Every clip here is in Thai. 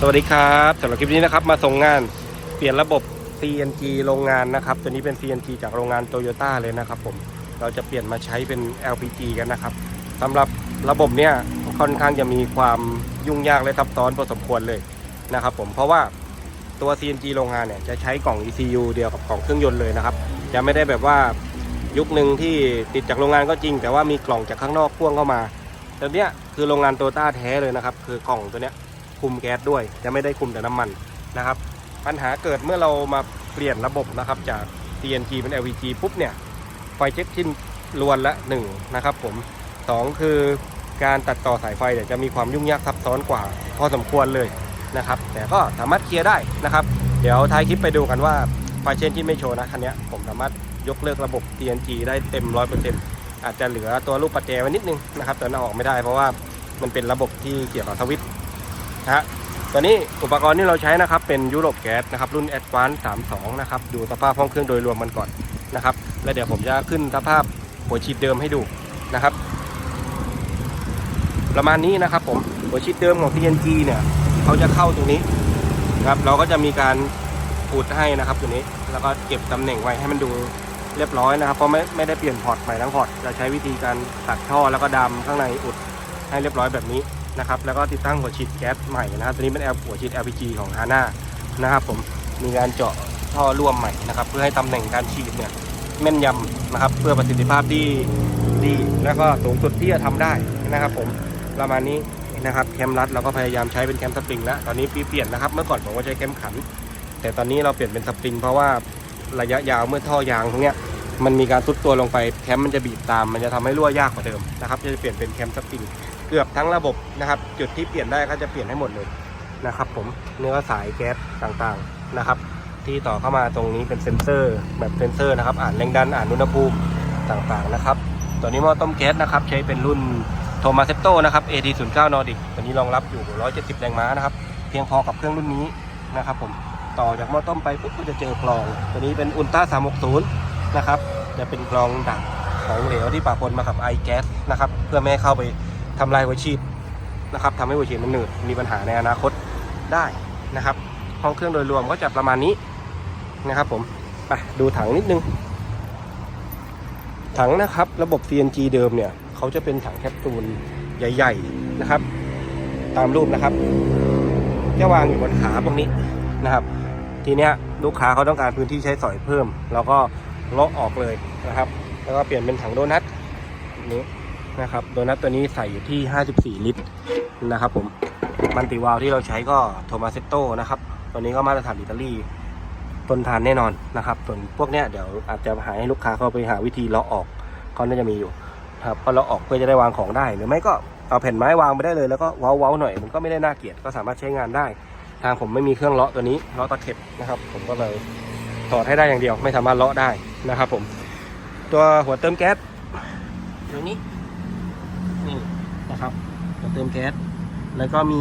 สวัสดีครับสำหรับคลิปนี้นะครับมาส่งงานเปลี่ยนระบบ CNG โรงงานนะครับตัวนี้เป็น CNG จากโรงงานโตโยต้าเลยนะครับผมเราจะเปลี่ยนมาใช้เป็น LPG กันนะครับสำหรับระบบเนี่ยค่อนข้างจะมีความยุ่งยากและซับซ้อนพอสมควรเลยนะครับผมเพราะว่าตัว CNG โรงงานเนี่ยจะใช้กล่อง ECU เดียวกับกล่องเครื่องยนต์เลยนะครับจะไม่ได้แบบว่ายุคหนึ่งที่ติดจากโรงงานก็จริง แต่ว่ามีกล่องจากข้างนอกพ่วงเข้ามาตัวเนี้ยคือโรงงานโตโยต้าแท้เลยนะครับคือกล่องตัวเนี้ย คุมแก๊สด้วย จะไม่ได้คุมแต่น้ำมันนะครับ ปัญหาเกิดเมื่อเรามาเปลี่ยนระบบนะครับจาก CNG เป็น LPG ปุ๊บเนี่ยไฟเช็คชิ้นลวนละหนึ่งนะครับผมสองคือการตัดต่อสายไฟเนี่ยจะมีความยุ่งยากซับซ้อนกว่าพอสมควรเลยนะครับ แต่ก็สามารถเคลียร์ได้นะครับ เดี๋ยวท้ายคลิปไปดูกันว่าไฟเชนที่ไม่โชว์นะคันนี้ผมสามารถยกเลิกระบบ CNG ได้เต็ม 100%อาจจะเหลือตัวลูกปัจแจไว้นิดนึงนะครับแต่น่าออกไม่ได้เพราะว่ามันเป็นระบบที่เกี่ยวกับสวิตช์ นะฮะตัวนี้อุปกรณ์ที่เราใช้นะครับเป็นยุโรปแก๊สนะครับรุ่น a d v a n c e 32 นะครับ ดูสภาพห้องเครื่องโดยรวมมันก่อนนะครับ แล้วเดี๋ยวผมจะขึ้นสภาพหัวฉีดเดิมให้ดูนะครับ ประมาณนี้นะครับผมหัวฉีดเดิมของ CNG เนี่ยเขาจะเข้าตรงนี้นะครับเราก็จะมีการอุดให้นะครับตัวนี้แล้วก็เก็บตำแหน่งไว้ให้มันดูเรียบร้อยนะครับเพราะไม่ไม่ได้เปลี่ยนพอร์ตใหม่ทั้งพอร์ตจะใช้วิธีการตัดท่อแล้วก็ดำข้างในอุดให้เรียบร้อยแบบนี้ นะครับแล้วก็ติดตั้งหัวฉีดแก๊สใหม่นะครับตัวนี้เป็น L หัวฉีด LPG ของ HANA นะครับผมมีการเจาะท่อร่วมใหม่นะครับ เพื่อให้ตำแหน่งการฉีดเนี่ยแม่นยำนะครับ เพื่อประสิทธิภาพที่ดีแล้วก็สูงสุดที่จะทำได้นะครับ ผมประมาณนี้นะครับแคมรัดเราก็พยายามใช้เป็นแคมสปริงแล้วตอนนี้เปลี่ยนนะครับ เมื่อก่อนผมก็ใช้แคมขัน แต่ตอนนี้เราเปลี่ยนเป็นสปริง เพราะว่าระยะยาวเมื่อท่อยางตรงเนี้ยมันมีการทุดตัวลงไปแคมมันจะบีบตาม มันจะทำให้รั่วยากกว่าเดิมนะครับจะเปลี่ยนเป็นแคมสปริง เกือบทั้งระบบนะครับ จุดที่เปลี่ยนได้ก็จะเปลี่ยนให้หมดเลยนะครับผมเนื้อสายแก๊สต่างๆนะครับ ที่ต่อเข้ามาตรงนี้เป็นเซ็นเซอร์แบบเซ็นเซอร์นะครับอ่านแรงดันอ่านอุณหภูมิต่างๆนะครับตัวนี้หม้อต้มแก๊สนะครับใช้เป็นรุ่นโทมาเซ t โตนะครับ AD09 Nordic ตัวนี้รองรับอยู่ 170 แรงม้านะครับ เพียงพอกับเครื่องรุ่นนี้นะครับผมต่อจากหม้อต้มไปปุ๊บก็จะเจอคลอง ตัวนี้เป็นอุลตร้า360 นะครับ จะเป็นคลองดักของเหลวที่ปะปนมากับไอแก๊สนะครับ เพื่อไม่ให้เข้าไป ทำลายหัวฉีดนะครับทำให้หัวฉีดมันหนืดมีปัญหาในอนาคตได้นะครับ ห้องเครื่องโดยรวมก็จะประมาณนี้นะครับผมไปดูถังนิดนึง ถังนะครับระบบ CNG เดิมเนี่ยเขาจะเป็นถังแคปซูลใหญ่ๆนะครับ ตามรูปนะครับจะวางอยู่บนขาพวกนี้นะครับ ทีเนี้ยลูกค้าเขาต้องการพื้นที่ใช้สอยเพิ่ม เราก็เลาะออกเลยนะครับ แล้วก็เปลี่ยนเป็นถังโดนัทนี้ นะครับ โดนัทตัวนี้ใส่อยู่ที่ 54 ลิตรนะครับผม มันติวาลที่เราใช้ก็โทมาเซตโตนะครับ ตัวนี้ก็มาตรฐานอิตาลีทนทานแน่นอนนะครับ ส่วนพวกเนี้ยเดี๋ยวอาจจะหาให้ลูกค้าเข้าไปหาวิธีเลาะออกเขาน่าจะมีอยู่ครับก็เลาะออกเพื่อจะได้วางของได้ หรือไม่ก็เอาแผ่นไม้วางไปได้เลยแล้วก็เว้าวๆหน่อยมันก็ไม่ได้น่าเกลียดก็สามารถใช้งานได้ ทางผมไม่มีเครื่องเลาะตัวนี้เลาะตะเข็บนะครับ ผมก็เลยถอดให้ได้อย่างเดียว ไม่สามารถเลาะได้นะครับ ผม ตัวหัวเติมแก๊สตัวนี้ เติมแก๊สแล้วก็มี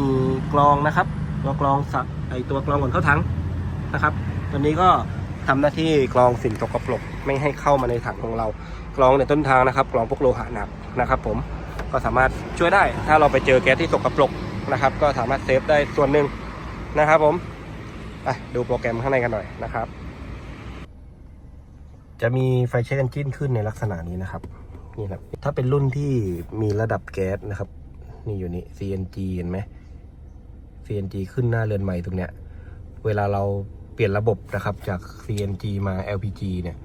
กรองนะครับตัวกรองสักไอตัวกรองก่อนเข้าถังนะครับ ตัวนี้ก็ทำหน้าที่กรองสิ่งสกปรกไม่ให้เข้ามาในถังของเรา กรองในต้นทางนะครับกรองพวกโลหะหนักนะครับ ผมก็สามารถช่วยได้ ถ้าเราไปเจอแก๊สที่สกปรกนะครับ ก็สามารถเซฟได้ส่วนหนึ่งนะครับ ผมไปดูโปรแกรมข้างในกันหน่อยนะครับ จะมีไฟเช็คเอนจินขึ้นในลักษณะนี้นะครับนี่ครับถ้าเป็นรุ่นที่มีระดับแก๊สนะครับ นี่อยู่นี่ CNG เห็นไหม CNG ขึ้นหน้าเรือนใหม่ตรงเนี้ย เวลาเราเปลี่ยนระบบนะครับจาก CNG มา LPG เนี่ย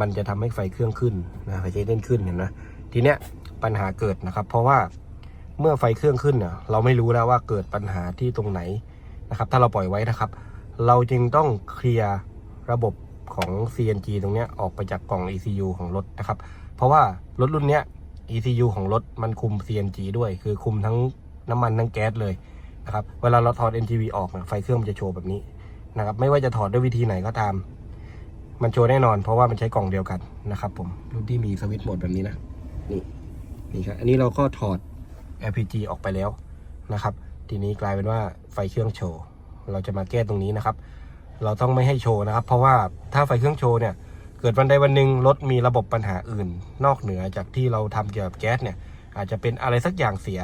มันจะทำให้ไฟเครื่องขึ้นนะไฟเช็คเอนขึ้นเห็นไหมทีเนี้ยปัญหาเกิดนะครับ เพราะว่าเมื่อไฟเครื่องขึ้นเนี่ยเราไม่รู้แล้วว่าเกิดปัญหาที่ตรงไหนนะครับ ถ้าเราปล่อยไว้นะครับ เราจึงต้องเคลียร์ระบบของ CNG ตรงเนี้ยออกไปจากกล่อง ECU ของรถนะครับ เพราะว่ารถรุ่นเนี้ย ECU ของรถมันคุม CNG ด้วย คือคุมทั้งน้ำมันทั้งแก๊สเลยนะครับ เวลาเราถอด NGV ออกนี่ยไฟเครื่องมันจะโชว์แบบนี้นะครับ ไม่ว่าจะถอดด้วยวิธีไหนก็ตาม มันโชว์แน่นอน เพราะว่ามันใช้กล่องเดียวกันนะครับผม รุ่นที่มีสวิตช์โหมดแบบนี้นะ นี่นี่ครับ อันนี้เราก็ถอด LPG ออกไปแล้วนะครับ ทีนี้กลายเป็นว่าไฟเครื่องโชว์ เราจะมาแก้ตรงนี้นะครับ เราต้องไม่ให้โชว์นะครับ เพราะว่าถ้าไฟเครื่องโชว์เนี่ย เกิดวันใดวันหนึ่งรถมีระบบปัญหาอื่น นอกเหนือจากที่เราทำเกี่ยวกับแก๊สเนี่ย อาจจะเป็นอะไรสักอย่างเสีย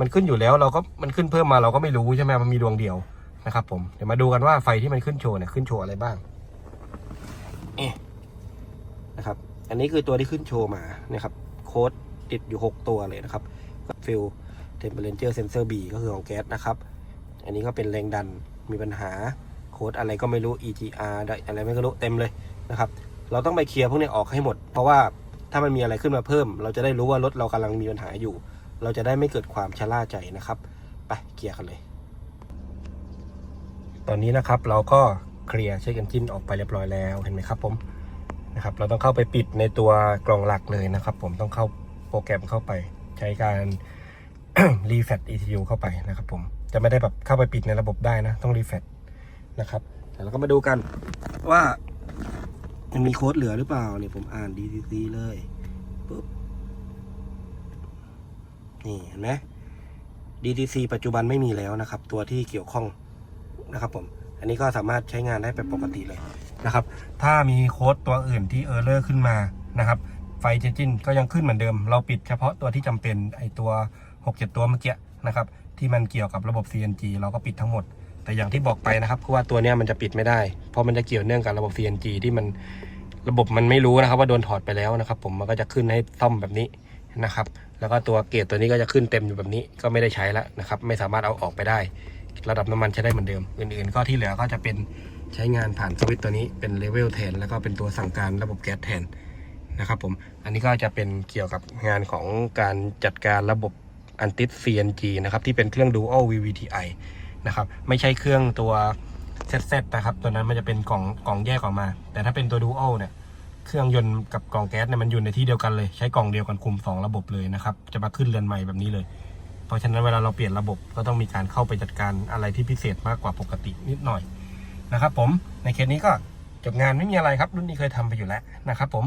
มันขึ้นอยู่แล้วเราก็มันขึ้นเพิ่มมาเราก็ไม่รู้ใช่ไหมมันมีดวงเดียวนะครับผมเดี๋ยวมาดูกันว่าไฟที่มันขึ้นโชว์เนี่ยขึ้นโชว์อะไรบ้างเอ๊นะครับ อันนี้คือตัวที่ขึ้นโชว์มานี่ยครับโค้ดติดอยู่ 6 ตัวเลยนะครับฟิลเทมเปอเรเจอร์เซนเซอร์ B ก็คือของแก๊สนะครับ อันนี้ก็เป็นแรงดันมีปัญหาโค้ดอะไรก็ไม่รู้ EGR อะไรไม่รู้เต็มเลยนะครับ เราต้องไปเคลียร์พวกนี้ออกให้หมด เพราะว่าถ้ามันมีอะไรขึ้นมาเพิ่ม เราจะได้รู้ว่ารถเรากำลังมีปัญหาอยู่ เราจะได้ไม่เกิดความชะล่าใจนะครับ ไปเคลียร์กันเลย ตอนนี้นะครับเราก็เคลียร์เช็คเอนจินออกไปเรียบร้อยแล้วเห็นไหมครับผมนะครับเราต้องเข้าไปปิดในตัวกล่องหลักเลยนะครับ ผมต้องเข้าโปรแกรมเข้าไปใช้การรีแฟต ECU เข้าไปนะครับ ผมจะไม่ได้แบบเข้าไปปิดในระบบได้นะ ต้องรีแฟตนะครับแต่เราก็มาดูกันว่า มันมีโค้ดเหลือหรือเปล่าเนี่ยผมอ่าน DCC เลยปุ๊บนี่เห็นไหม DTC ปัจจุบันไม่มีแล้วนะครับ ตัวที่เกี่ยวข้องนะครับผม อันนี้ก็สามารถใช้งานได้เป็นปกติเลยนะครับ ถ้ามีโค้ดตัวอื่นที่เออร์เลอร์ขึ้นมานะครับ ไฟเจนจินก็ยังขึ้นเหมือนเดิม เราปิดเฉพาะตัวที่จำเป็นไอตัว 6-7 ตัวเมื่อกี้นะครับ ที่มันเกี่ยวกับระบบ CNG เราก็ปิดทั้งหมด แต่อย่างที่บอกไปนะครับคือว่าตัวนี้มันจะปิดไม่ได้ เพราะมันจะเกี่ยวเนื่องกับระบบ CNG ที่มันระบบมันไม่รู้นะครับ ว่าโดนถอดไปแล้วนะครับ ผมมันก็จะขึ้นให้ซ่อมแบบนี้นะครับ แล้วก็ตัวเกรดตัวนี้ก็จะขึ้นเต็มอยู่แบบนี้ก็ไม่ได้ใช้แล้วนะครับ ไม่สามารถเอาออกไปได้ ระดับน้ำมันใช้ได้เหมือนเดิม อื่นๆ ก็ที่เหลือก็จะเป็นใช้งานผ่านสวิตช์ตัวนี้เป็นเลเวลแทนแล้วก็เป็นตัวสั่งการระบบแก๊สแทนนะครับผมอันนี้ก็จะเป็นเกี่ยวกับงานของการจัดการระบบอันติส CNG นะครับที่เป็นเครื่อง Dual VVTi นะครับไม่ใช่เครื่องตัว ZZ นะครับ ตัวนั้นมันจะเป็นกล่องกล่องแยกออกมา แต่ถ้าเป็นตัว Dual เนี่ยเครื่องยนต์กับกล่องแก๊สเนี่ยมันอยู่ในที่เดียวกันเลย ใช้กล่องเดียวกันคุม 2 ระบบเลยนะครับ จะมาขึ้นเรือนใหม่แบบนี้เลย เพราะฉะนั้นเวลาเราเปลี่ยนระบบก็ต้องมีการเข้าไปจัดการอะไรที่พิเศษมากกว่าปกตินิดหน่อยนะครับผมในเคสนี้ก็จบงานไม่มีอะไรครับ รุ่นนี้เคยทำไปอยู่แล้วนะครับผม